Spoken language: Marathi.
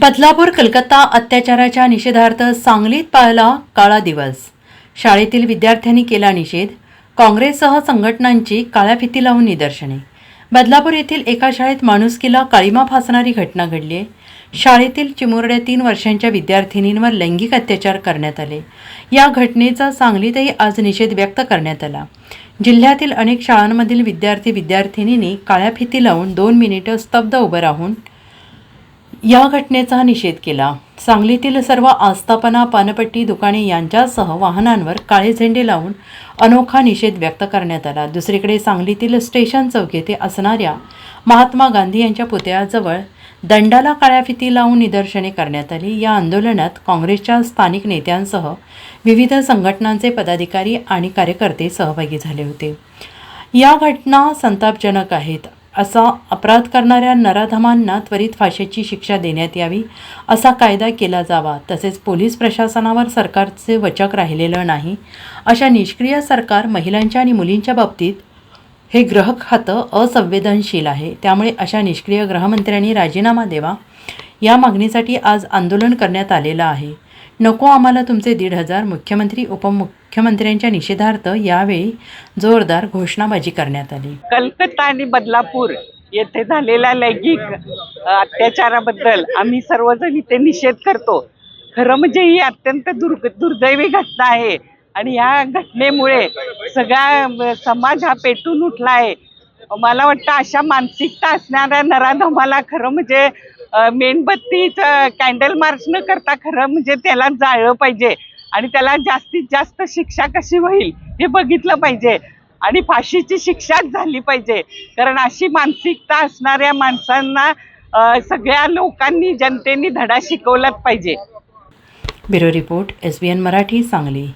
बदलापूर कलकत्ता अत्याचाराच्या निषेधार्थ सांगलीत पाळला काळा दिवस. शाळेतील विद्यार्थ्यांनी केला निषेध. काँग्रेससह संघटनांची काळ्या फिती लावून निदर्शने. बदलापूर येथील एका शाळेत माणुसकीला काळीमा फासणारी घटना घडली. आहे शाळेतील चिमुरड्या तीन वर्षांच्या विद्यार्थिनींवर लैंगिक अत्याचार करण्यात आले. या घटनेचा सांगलीतही आज निषेध व्यक्त करण्यात आला. जिल्ह्यातील अनेक शाळांमधील विद्यार्थी विद्यार्थिनींनी काळ्या फिती लावून दोन मिनिटं स्तब्ध उभं राहून या घटनेचा निषेध केला. सांगलीतील सर्व आस्थापना पानपट्टी दुकाने यांच्यासह वाहनांवर काळे झेंडे लावून अनोखा निषेध व्यक्त करण्यात आला. दुसरीकडे सांगलीतील स्टेशन चौक येथे असणाऱ्या महात्मा गांधी यांच्या पुतळ्याजवळ दंडाला काळ्या फिती लावून निदर्शने करण्यात आली. या आंदोलनात काँग्रेसच्या स्थानिक नेत्यांसह विविध संघटनांचे पदाधिकारी आणि कार्यकर्ते सहभागी झाले होते. या घटना संतापजनक आहेत. असा अपराध करणाऱ्या नराधमांना त्वरित फाशीची शिक्षा देण्यात यावी असा कायदा केला जावा. तसेच पोलीस प्रशासनावर सरकारचे वचक राहिलेलं नाही. अशा निष्क्रिय सरकार महिलांच्या आणि मुलींच्या बाबतीत हे ग्रह खातं असंवेदनशील आहे. त्यामुळे अशा निष्क्रिय गृहमंत्र्यांनी राजीनामा द्यावा. या मागणीसाठी आज आंदोलन करण्यात आलेलं आहे. नको आम्हाला तुमचे दीड हजार. मुख्यमंत्री मुख्यमंत्र्यांच्या निषेधार्थ यावेळी जोरदार घोषणाबाजी करण्यात आली. कलकत्ता आणि बदलापूर येथे झालेल्या लैंगिक अत्याचाराबद्दल आम्ही सर्वजण इथे निषेध करतो. खरं म्हणजे ही अत्यंत दुर्ग दुर्दैवी घटना आहे. आणि या घटनेमुळे सगळा समाज हा पेटून उठला आहे. मला वाटतं अशा मानसिकता असणाऱ्या नराधमाला खरं म्हणजे मेणबत्तीचं कॅन्डल मार्च न करता खरं म्हणजे त्याला जाळलं पाहिजे. आणि त्याला जास्तीत जास्त शिक्षा कशी होईल हे बघितलं पाहिजे. आणि फाशीची शिक्षाच झाली पाहिजे. कारण अशी मानसिकता असणाऱ्या माणसांना सगळ्या लोकांनी जनतेने धडा शिकवलाच पाहिजे. Bureau report S B N Marathi Sangli.